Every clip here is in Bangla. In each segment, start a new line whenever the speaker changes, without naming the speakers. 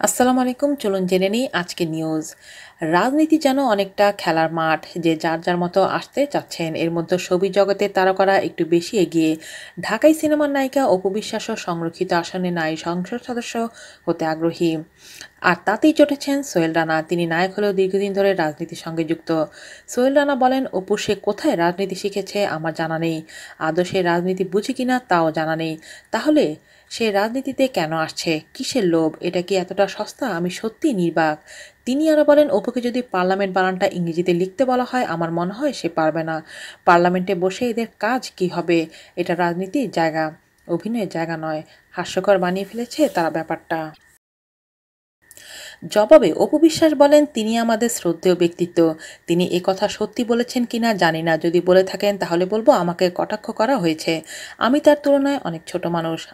আসসালামু আলাইকুম, চলুন জেনে নিই আজকে নিউজ রাজনীতি যেন অনেকটা খেলার মাঠ, যে যার যার মতো আসতে চাচ্ছেন, এর মধ্যে ছবি জগতের তারকারা একটু বেশি এগিয়ে। ঢাকাই সিনেমার নায়িকা অপু বিশ্বাসও সংরক্ষিত আসনে নারী সংসদ সদস্য হতে আগ্রহী। আর তাতেই চটেছেন সোহেল রানা। তিনি নায়ক হলেও দীর্ঘদিন ধরে রাজনীতির সঙ্গে যুক্ত। সোহেল রানা বলেন, অপু, সে কোথায় রাজনীতি শিখেছে আমার জানা নেই। আদৌ সে রাজনীতি বুঝি কিনা তাও জানা নেই। তাহলে সে রাজনীতিতে কেন আসছে? কিসের লোভ? এটা কি এতটা সস্তা? আমি সত্যি নির্বাক। তিনি আরও বলেন, অপুকে যদি পার্লামেন্ট বানানটা ইংরেজিতে লিখতে বলা হয়, আমার মনে হয় সে পারবে না। পার্লামেন্টে বসে এদের কাজ কি হবে? এটা রাজনীতির জায়গা। অভিনয়ের জায়গা নয়। হাস্যকর বানিয়ে ফেলেছে তারা ব্যাপারটা। জবাবে অপু বিশ্বাস বলেন, তিনি আমাদের শ্রদ্ধেয় ব্যক্তিত্ব। তিনি এ কথা সত্যি বলেছেন কি না জানি না। যদি বলে থাকেন তাহলে বলব আমাকে কটাক্ষ করা হয়েছে। আমি তার তুলনায় অনেক ছোট মানুষ।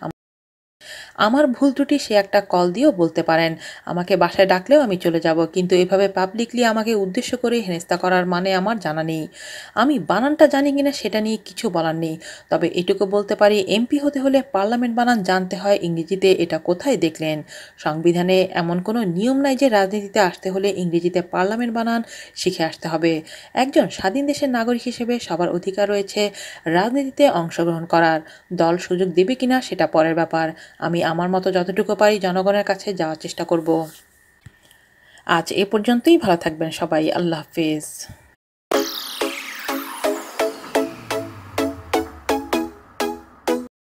আমার ভুল ত্রুটি সে একটা কল দিয়েও বলতে পারেন। আমাকে বাসায় ডাকলেও আমি চলে যাব, কিন্তু এভাবে পাবলিকলি আমাকে উদ্দেশ্য করে হেনস্তা করার মানে আমার জানা নেই। আমি বানানটা জানি কিনা সেটা নিয়ে কিছু বলার নেই। তবে এটুকু বলতে পারি এমপি হতে হলে পার্লামেন্ট বানান জানতে হয় ইংরেজিতে এটা কোথায় দেখলেন। সংবিধানে এমন কোনো নিয়ম নাই যে রাজনীতিতে আসতে হলে ইংরেজিতে পার্লামেন্ট বানান শিখে আসতে হবে। একজন স্বাধীন দেশের নাগরিক হিসেবে সবার অধিকার রয়েছে রাজনীতিতে অংশগ্রহণ করার। দল সুযোগ দেবে কিনা সেটা পরের ব্যাপার। আমি আমার মতো যতটুকু পারি জনগণের কাছে যাওয়ার চেষ্টা করব। আজ এ পর্যন্তই, ভালো থাকবেন সবাই, আল্লাহ হাফিজ।